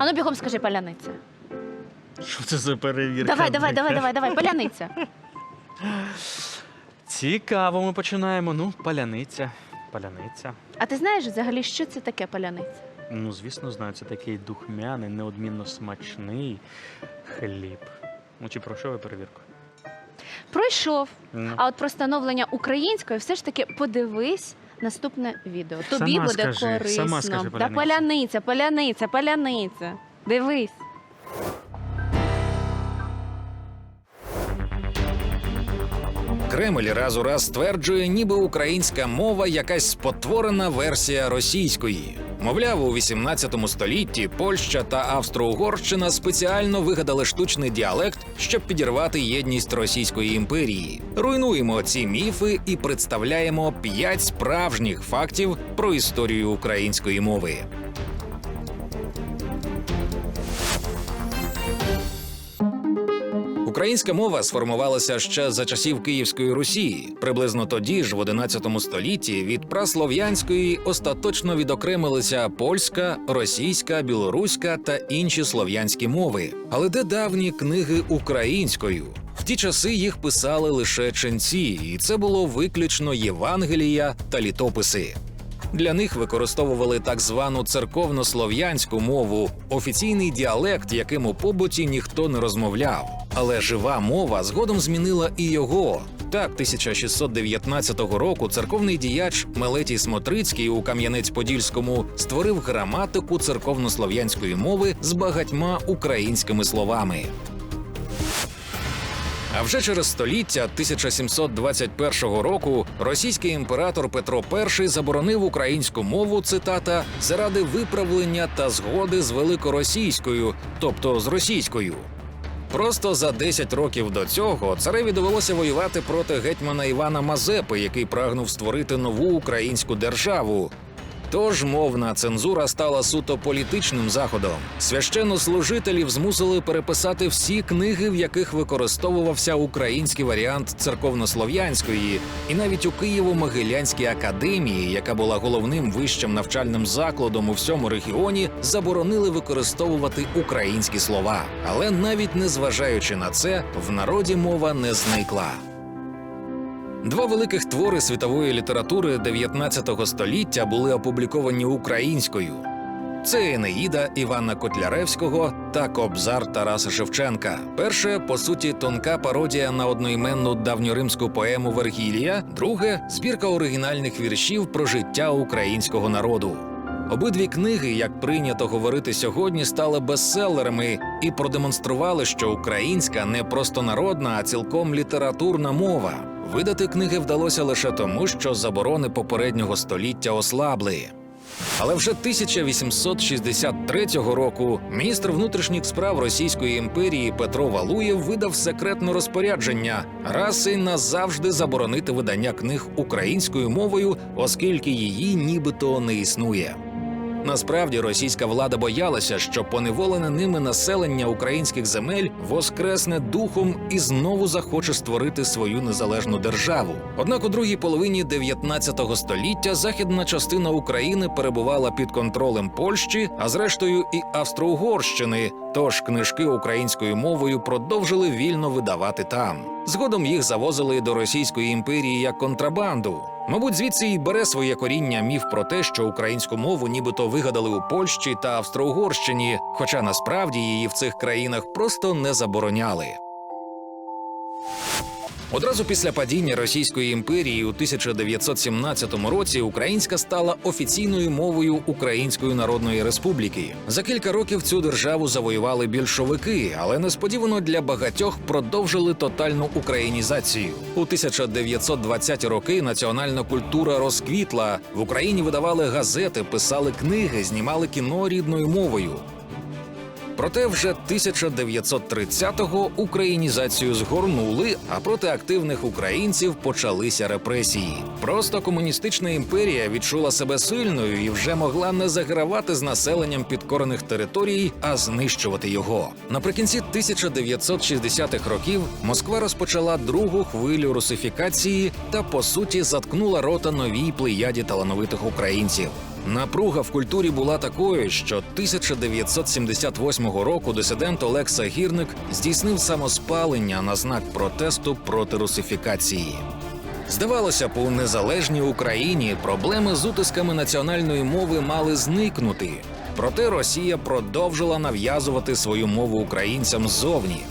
А ну бігом скажи паляниця. Що це за перевірка? Давай, давай, давай, давай, давай, паляниця. Цікаво, ми починаємо. Ну, паляниця. Паляниця. А ти знаєш взагалі, що це таке паляниця? Ну, звісно, знаю, це такий духмяний, неодмінно смачний хліб. Ну, чи пройшов я перевірку? Пройшов. Ну. А от про становлення української все ж таки подивись наступне відео. Тобі Сама буде скажи, корисно. сама скажи, да поляниця. поляниця, поляниця, паляниця. Дивись. Кремль раз у раз стверджує, ніби українська мова якась спотворена версія російської. Мовляв, у 18 столітті Польща та Австро-Угорщина спеціально вигадали штучний діалект, щоб підірвати єдність Російської імперії. Руйнуємо ці міфи і представляємо п'ять справжніх фактів про історію української мови. Українська мова сформувалася ще за часів Київської Русі. Приблизно тоді ж, в 11 столітті, від праслов'янської остаточно відокремилися польська, російська, білоруська та інші слов'янські мови. Але де давні книги українською? В ті часи їх писали лише ченці, і це було виключно Євангелія та літописи. Для них використовували так звану церковно-слов'янську мову, офіційний діалект, яким у побуті ніхто не розмовляв. Але жива мова згодом змінила і його. Так, 1619 року церковний діяч Мелетій Смотрицький у Кам'янець-Подільському створив граматику церковно-слов'янської мови з багатьма українськими словами. А вже через століття 1721 року російський імператор Петро І заборонив українську мову цитата заради виправлення та згоди з великоросійською, тобто з російською. Просто за 10 років до цього цареві довелося воювати проти гетьмана Івана Мазепи, який прагнув створити нову українську державу. Тож мовна цензура стала суто політичним заходом. Священнослужителів змусили переписати всі книги, в яких використовувався український варіант церковнослов'янської, і навіть у Києво-Могилянській академії, яка була головним вищим навчальним закладом у всьому регіоні, заборонили використовувати українські слова. Але навіть незважаючи на це, в народі мова не зникла. Два великих твори світової літератури 19 століття були опубліковані українською. Це Енеїда Івана Котляревського та Кобзар Тараса Шевченка. Перше, по суті, тонка пародія на одноіменну давньоримську поему Вергілія, друге збірка оригінальних віршів про життя українського народу. Обидві книги, як прийнято говорити сьогодні, стали бестселерами і продемонстрували, що українська не просто народна, а цілком літературна мова. Видати книги вдалося лише тому, що заборони попереднього століття ослабли. Але вже 1863 року міністр внутрішніх справ Російської імперії Петро Валуєв видав секретне розпорядження раз і назавжди заборонити видання книг українською мовою, оскільки її нібито не існує. Насправді російська влада боялася, що поневолене ними населення українських земель воскресне духом і знову захоче створити свою незалежну державу. Однак у другій половині 19 століття західна частина України перебувала під контролем Польщі, а зрештою і Австро-Угорщини. Тож книжки українською мовою продовжили вільно видавати там. Згодом їх завозили до Російської імперії як контрабанду. Мабуть, звідси і бере своє коріння міф про те, що українську мову нібито вигадали у Польщі та Австро-Угорщині, хоча насправді її в цих країнах просто не забороняли. Одразу після падіння Російської імперії у 1917 році українська стала офіційною мовою Української Народної Республіки. За кілька років цю державу завоювали більшовики, але несподівано для багатьох продовжили тотальну українізацію. У 1920-ті роки національна культура розквітла. В Україні видавали газети, писали книги, знімали кіно рідною мовою. Проте вже 1930-го українізацію згорнули, а проти активних українців почалися репресії. Просто комуністична імперія відчула себе сильною і вже могла не загравати з населенням підкорених територій, а знищувати його. Наприкінці 1960-х років Москва розпочала другу хвилю русифікації та по суті заткнула рота новій плеяді талановитих українців. Напруга в культурі була такою, що 1978 року дисидент Олекса Гірник здійснив самоспалення на знак протесту проти русифікації. Здавалося б, у незалежній Україні проблеми з утисками національної мови мали зникнути. Проте Росія продовжила нав'язувати свою мову українцям ззовні.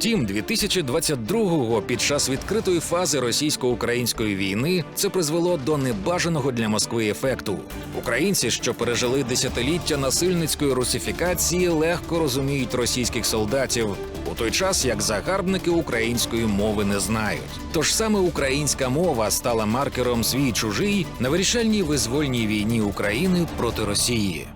Втім, 2022-го під час відкритої фази російсько-української війни це призвело до небажаного для Москви ефекту. Українці, що пережили десятиліття насильницької русифікації, легко розуміють російських солдатів, у той час як загарбники української мови не знають. Тож саме українська мова стала маркером свій чужий на вирішальній визвольній війні України проти Росії.